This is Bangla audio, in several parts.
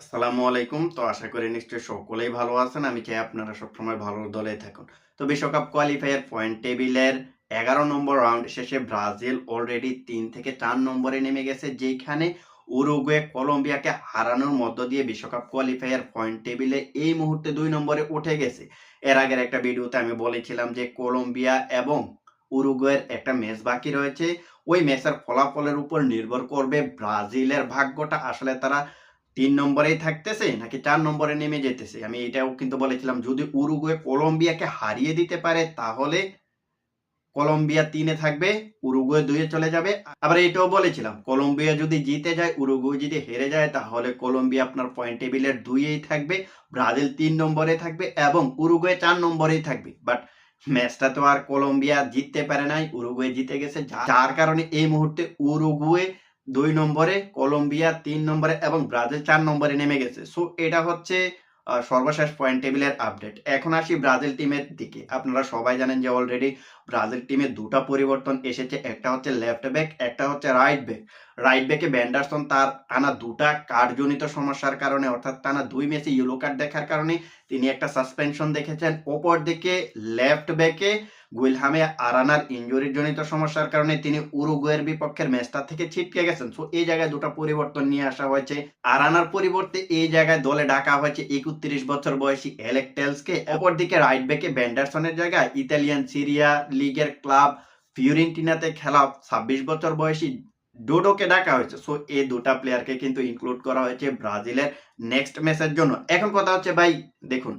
আসসালামু আলাইকুম। তো আশা করি নিশ্চয়ই সকলেই ভালো আছেন। আমি চাই আপনারা সবসময় ভালো দলে থাকুন। তো বিশ্বকাপ কোয়ালিফায়ার পয়েন্ট টেবিলের এগারো নম্বর রাউন্ড শেষে ব্রাজিল অলরেডি তিন থেকে চার নম্বরে নেমে গেছে, যেখানে উরুগুয়ে কলম্বিয়াকে হারানোর মধ্য দিয়ে বিশ্বকাপ কোয়ালিফায়ার পয়েন্ট টেবিলে এই মুহূর্তে দুই নম্বরে উঠে গেছে। এর আগের একটা ভিডিওতে আমি বলেছিলাম যে কলম্বিয়া এবং উরুগুয়ের একটা ম্যাচ বাকি রয়েছে। ওই ম্যাচের ফলাফলের উপর নির্ভর করবে ব্রাজিলের ভাগ্যটা। আসলে তারা তিন নম্বরেই থাকতেছে নাকি চার নম্বরে নেমে যেতেছে? আমি এটাও কিন্তু বলেছিলাম, যদি উরুগুয়ে কলম্বিয়াকে হারিয়ে দিতে পারে, তাহলে কলম্বিয়া তিনে থাকবে, উরুগুয়ে দুইয়ে চলে যাবে। আবার এটাও বলেছিলাম, কলম্বিয়া যদি জিতে যায়, উরুগুয়ে যদি হেরে যায়, তাহলে কলম্বিয়া আপনার পয়েন্ট টেবিলের দুইয়েই থাকবে, ব্রাজিল তিন নম্বরে থাকবে এবং উরুগুয়ে চার নম্বরেই থাকবে। বাট ম্যাচটা তো আর কলম্বিয়া জিততে পারে নাই, উরুগুয়ে জিতে গেছে। যার কারণে এই মুহূর্তে উরুগুয়ে দুই নম্বরে কলম্বিয়া, তিন নম্বরে এবং ব্রাজিল চার নম্বরে নেমে গেছে। সো এটা হচ্ছে সর্বশেষ পয়েন্ট টেবিলের আপডেট এখন আসি ব্রাজিল টিমের দিকে। আপনারা সবাই জানেন যে অলরেডি ব্রাজিল টিমে দুটো পরিবর্তন এসেছে, একটা হচ্ছে লেফট ব্যাক একটা হচ্ছে রাইট ব্যাক রাইট ব্যাকে ব্যান্ডারসন তার টানা দুটা কার্ডজনিত সমস্যার কারণে, অর্থাৎ টানা দুই ম্যাচে ইয়েলো কার্ড দেখার কারণে তিনি একটা সাসপেনশন দেখেছেন। অপর দিকে লেফট ব্যাকে গুইলহামে আরানার ইনজুরি জনিত সমস্যার কারণে তিনি উরুগুয়ের বিপক্ষের ম্যাচটা থেকে ছিটকে গেছেন। সো এই জায়গায় দুটো পরিবর্তন নিয়ে আসা হয়েছে। আরানার পরিবর্তে এই জায়গায় দলে ডাকা হয়েছে একত্রিশ বছর বয়সী এলেকটেলসকে অপরদিকে রাইট ব্যাকে ব্যান্ডারসনের জায়গায় ইতালিয়ান সিরিয়া লিগের ক্লাব ফিউরেন্টিনাতে খেলা, ছাব্বিশ বছর বয়সী ডোডোকে ডাকা হয়েছে। সো এই দুটা প্লেয়ারকে কিন্তু ইনক্লুড করা হয়েছে ব্রাজিলের নেক্সট ম্যাচের জন্য। এখন কথা হচ্ছে, ভাই, দেখুন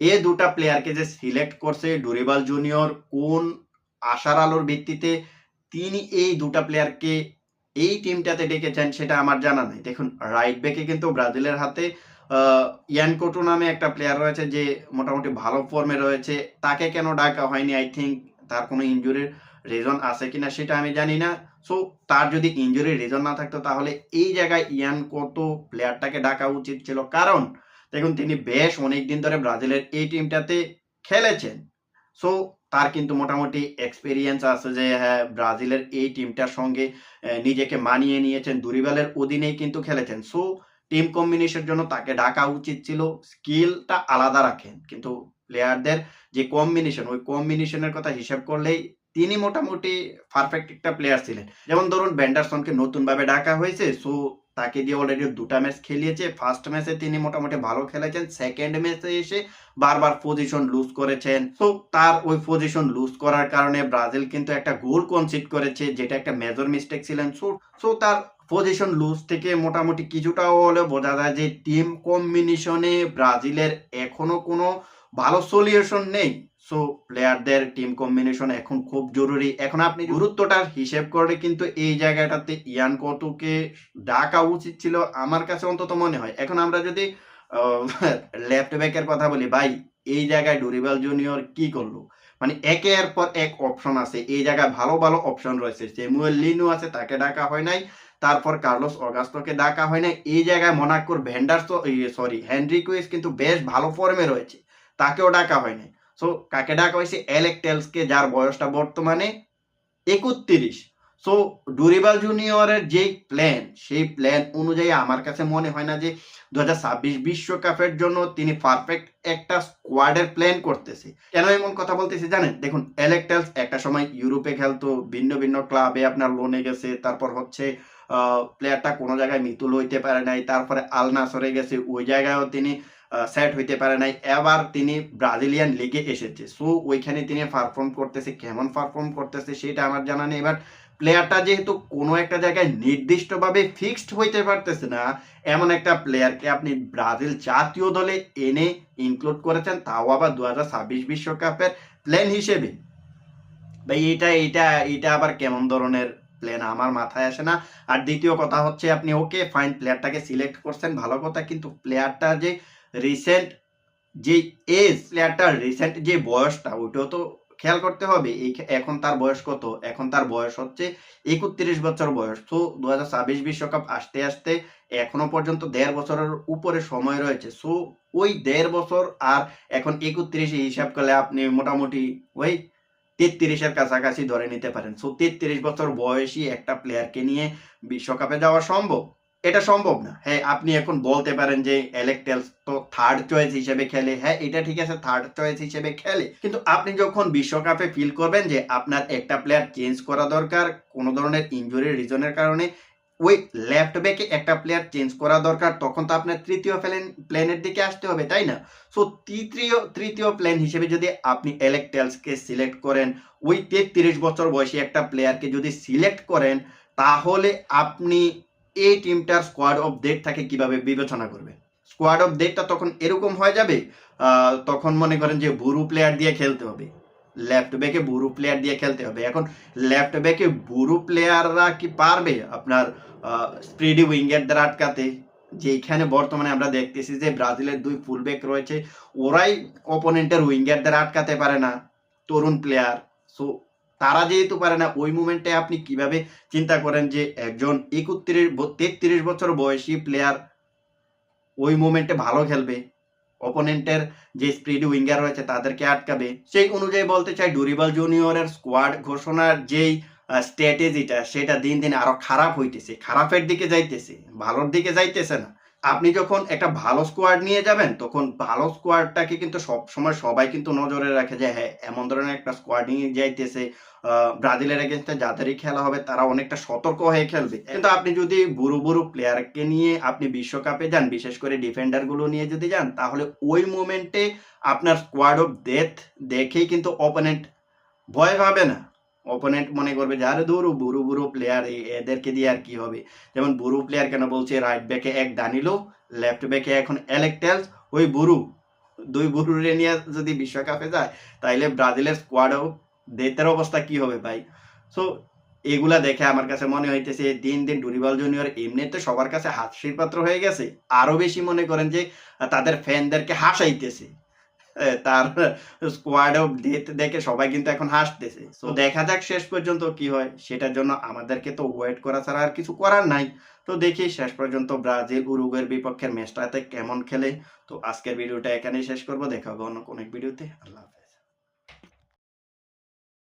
এ দুটা প্লেয়ারকে যে সিলেক্ট করছে ডুরিবাল জুনিয়র, কোন আশার আলোর ভিত্তিতে তিনি এই দুটা প্লেয়ারকে এই টিমটাতে ডেকেছেন সেটা আমার জানা নেই। দেখুন রাইট ব্যাকে কিন্তু ব্রাজিলের হাতে আহ, ইয়ান কোটো নামে একটা প্লেয়ার রয়েছে যে মোটামুটি ভালো ফর্মে রয়েছে। তাকে কেন ডাকা হয়নি? আই থিঙ্ক তার কোনো ইনজুরির রিজন আছে কিনা সেটা আমি জানি না। সো তার যদি ইনজুরির রিজন না থাকতো তাহলে এই জায়গায় ইয়ান কোটো প্লেয়ারটাকে ডাকা উচিত ছিল। কারণ দেখুন তিনি বেশ অনেক দিন ধরে ব্রাজিলের এই টিমটাতে খেলেছেন। সো তার কিন্তু মোটামুটি এক্সপিরিয়েন্স আছে যে হ্যাঁ ব্রাজিলের এই টিমটার সঙ্গে নিজেকে মানিয়ে নিয়েছেন। দুরিবালের অধীনেই কিন্তু খেলেছেন। সো টিম কম্বিনেশনের জন্য তাকে ডাকা উচিত ছিল। স্কিলটা আলাদা রাখেন। কিন্তু প্লেয়ারদের যে কম্বিনেশন ওই কম্বিনেশনের কথা হিসাব করলেই তিনি মোটামুটি পারফেক্ট একটা প্লেয়ার ছিলেন। যেমন ধরুন ব্যান্ডারসনকে নতুনভাবে ডাকা হয়েছে সো তাকে দিয়ে অলরেডি দুটা ম্যাচ খেলিয়েছে। ফার্স্ট ম্যাচে তিনি মোটামুটি ভালো খেলেছেন সেকেন্ড ম্যাচে এসে বারবার পজিশন লুজ করেছেন। তো তার ওই পজিশন লুজ করার কারণে ব্রাজিল কিন্তু একটা গোল কনসিড করেছে, যেটা একটা মেজর মিস্টেক ছিলেন। সো সো তার পজিশন লুজ থেকে মোটামুটি কিছুটাও হলে বোঝা যায় যে টিম কম্বিনেশনে ব্রাজিলের এখনও কোনো ভালো সলিউশন নেই। সো প্লেয়ারদের টিম কম্বিনেশন এখন খুব জরুরি। এখন আপনি গুরুত্বটার হিসেব করে কিন্তু এই জায়গাটাতে ইয়ান কতুকে ডাকা উচিত ছিল আমার কাছে অন্তত মনে হয়। এখন আমরা যদি লেফট ব্যাকের কথা বলি, ভাই, এই জায়গায় ডুরিবাল জুনিয়র কি করল? মানে একের পর এক অপশন আছে। এই জায়গায় ভালো ভালো অপশন রয়েছে। সেমুয়েল লিনু আছে, তাকে ডাকা হয় নাই। তারপর কার্লোস অগাস্তকে ডাকা হয় না এই জায়গায় মোনাকোর ভেন্ডার সরি হেনরি কুইস কিন্তু বেশ ভালো ফর্মে রয়েছে। তাকেও ডাকা হয় না সো কাকে ডাকা হয়েছে? অ্যালেক টেলসকে যার বয়সটা বর্তমানে একত্রিশ। সো ডুরিবাল জুনিয়রের যে প্ল্যান সেই প্ল্যান অনুযায়ী আমার কাছে মনে হয় না যে দু বিশ্বকাপের জন্য তিনি পারফেক্ট একটা স্কোয়াডের প্ল্যান করতেছে। কেন এমন কথা বলতেছি জানেন? দেখুন এলেকটেলস একটা সময় ইউরোপে খেলতো, ভিন্ন ভিন্ন ক্লাবে আপনার লোনে গেছে, তারপর হচ্ছে প্লেয়ারটা কোনো জায়গায় মিতুল হইতে পারে নাই, তারপরে আল নাসরে গেছে, ওই জায়গায়ও তিনি সেট হইতে পারে নাই। এবার তিনি ব্রাজিলিয়ান লিগে এসেছে। সো ওইখানে তিনি পারফর্ম করতেছে, কেমন পারফর্ম করতেছে, সেটা আমার জানা নেই এবার প্লেয়ারটা যেহেতু কোনো একটা জায়গায় নির্দিষ্টভাবে ফিক্সড হইতে পারতেছে না, এমন একটা প্লেয়ারকে আপনি ব্রাজিল জাতীয় দলে এনে ইনক্লুড করেছেন, তাও আবার দু হাজার ছাব্বিশ বিশ্বকাপের প্ল্যান হিসেবে। ভাই, এটা এটা এটা আবার কেমন ধরনের প্ল্যান আমার মাথায় আসে না। আর দ্বিতীয় কথা হচ্ছে, আপনি ওকে ফাইন প্লেয়ারটাকে সিলেক্ট করছেন, ভালো কথা, কিন্তু প্লেয়ারটা যে রিসেন্ট যে এজ প্লেয়ারটার রিসেন্ট যে বয়সটা, ওইটাও তো খেয়াল করতে হবে, এই এখন তার বয়স কত? এখন তার বয়স হচ্ছে একত্রিশ বছর বয়স। তো দু বিশ্বকাপ আসতে আসতে এখনও পর্যন্ত দেড় বছরের উপরে সময় রয়েছে। সো ওই দেড় বছর আর এখন একত্রিশে হিসাব করলে আপনি মোটামুটি ওই তেত্রিশের কাছাকাছি ধরে নিতে পারেন। সো তেত্রিশ বছর বয়সী একটা প্লেয়ারকে নিয়ে বিশ্বকাপে যাওয়া সম্ভব। এটা সম্ভব না। হ্যাঁ আপনি এখন বলতে পারেন যে এলেকটেলস তো থার্ড চয়েস হিসেবে খেলে। হ্যাঁ এটা ঠিক আছে থার্ড চয়েস হিসেবে খেলে। কিন্তু আপনি যখন বিশ্বকাপে ফিল করবেন যে আপনার একটা প্লেয়ার চেঞ্জ করা দরকার, কোনো ধরনের ইনজুরি রিজনের কারণে, ওই লেফট ব্যাকে একটা প্লেয়ার চেঞ্জ করা দরকার, তখন তো আপনার তৃতীয় প্লেন প্লেনের দিকে আসতে হবে, তাই না? সো তৃতীয় তৃতীয় প্লেন হিসেবে যদি আপনি এলেকটেলসকে সিলেক্ট করেন, ওই তেত্রিশ বছর বয়সী একটা প্লেয়ারকে যদি সিলেক্ট করেন, তাহলে আপনি এই টিমটার স্কোয়াড অফ ডেট থাকে কীভাবে বিবেচনা করবে? স্কোয়াড অফ ডেটটা তখন এরকম হয়ে যাবে তখন মনে করেন যে বুরু প্লেয়ার দিয়ে খেলতে হবে। লেফট ব্যাকে বুরু প্লেয়ার দিয়ে খেলতে হবে। এখন লেফট ব্যাকে বুরু প্লেয়াররা কি পারবে? আপনার স্প্রিডি উইঙ্গারদের আটকাতে। যেখানে বর্তমানে আমরা দেখতেছি যে ব্রাজিলের দুই ফুল ব্যাক রয়েছে, ওরাই অপোনেন্টের উইঙ্গারদের আটকাতে পারে না, তরুণ প্লেয়ার সো তারা যেহেতু পারে না, ওই মুমেন্টে আপনি কীভাবে চিন্তা করেন যে একজন একত্রিশ তেত্রিশ বছর বয়সী প্লেয়ার ওই মুমেন্টে ভালো খেলবে? অপোনেন্টের যে স্প্রিড উইঙ্গার রয়েছে তাদেরকে আটকাবে? সেই অনুযায়ী বলতে চাই ডুরিবাল জুনিয়রের স্কোয়াড ঘোষণার যেই স্ট্র্যাটেজিটা সেটা দিন দিন আরও খারাপ হইতেছে। খারাপের দিকে যাইতেছে, ভালোর দিকে যাইতেছে না। আপনি যখন একটা ভালো স্কোয়াড নিয়ে যাবেন, তখন ভালো স্কোয়াডটাকে কিন্তু সব সময় সবাই কিন্তু নজরে রাখে যে হ্যাঁ এমন ধরনের একটা স্কোয়াড নিয়ে যাইতেছে। ব্রাজিলের এগেনস্টে যাদেরই খেলা হবে, তারা অনেকটা সতর্ক হয়ে খেলবে। কিন্তু আপনি যদি বুড়ো বুড়ো প্লেয়ারকে নিয়ে আপনি বিশ্বকাপে যান, বিশেষ করে ডিফেন্ডারগুলো নিয়ে যদি যান, তাহলে ওই মোমেন্টে আপনার স্কোয়াড অফ ডেথ দেখেই কিন্তু অপোনেন্ট ভয় পাবে না। অপোনেন্ট মনে করবে যে, আরে দৌড়ু, বুড়ো বুড়ো প্লেয়ার এদেরকে দিয়ে আর কি হবে? যেমন বুড়ো প্লেয়ার কেন বলছে রাইট ব্যাকে এক দানিলো লেফট ব্যাকে এখন এলেকটেলস ওই বুড়ু। দুই বুড়ুরে নিয়ে যদি বিশ্বকাপে যায়, তাইলে ব্রাজিলের স্কোয়াড দেতের অবস্থা কি হবে ভাই? সো এগুলা দেখে আমার কাছে মনে হইতেছে, দিন দিন ডুরিবাল জুনিয়র এমনিতে সবার কাছে হাসির পাত্র হয়ে গেছে। আরও বেশি মনে করেন যে, তাদের ফ্যানদেরকে হাসাইতেছে। তার স্কোয়াড অফ ডেথ দেখে সবাই কিন্তু এখন হাসতেছে। তো দেখা যাক শেষ পর্যন্ত কি হয়। সেটার জন্য আমাদেরকে তো ওয়েট করা ছাড়া আর কিছু করার নাই। তো দেখি শেষ পর্যন্ত ব্রাজিল উরুগের বিপক্ষের ম্যাচটাতে কেমন খেলে। তো আজকের ভিডিওটা এখানেই শেষ করব। দেখা হবে অন্য কোনো এক ভিডিওতে। আল্লাহ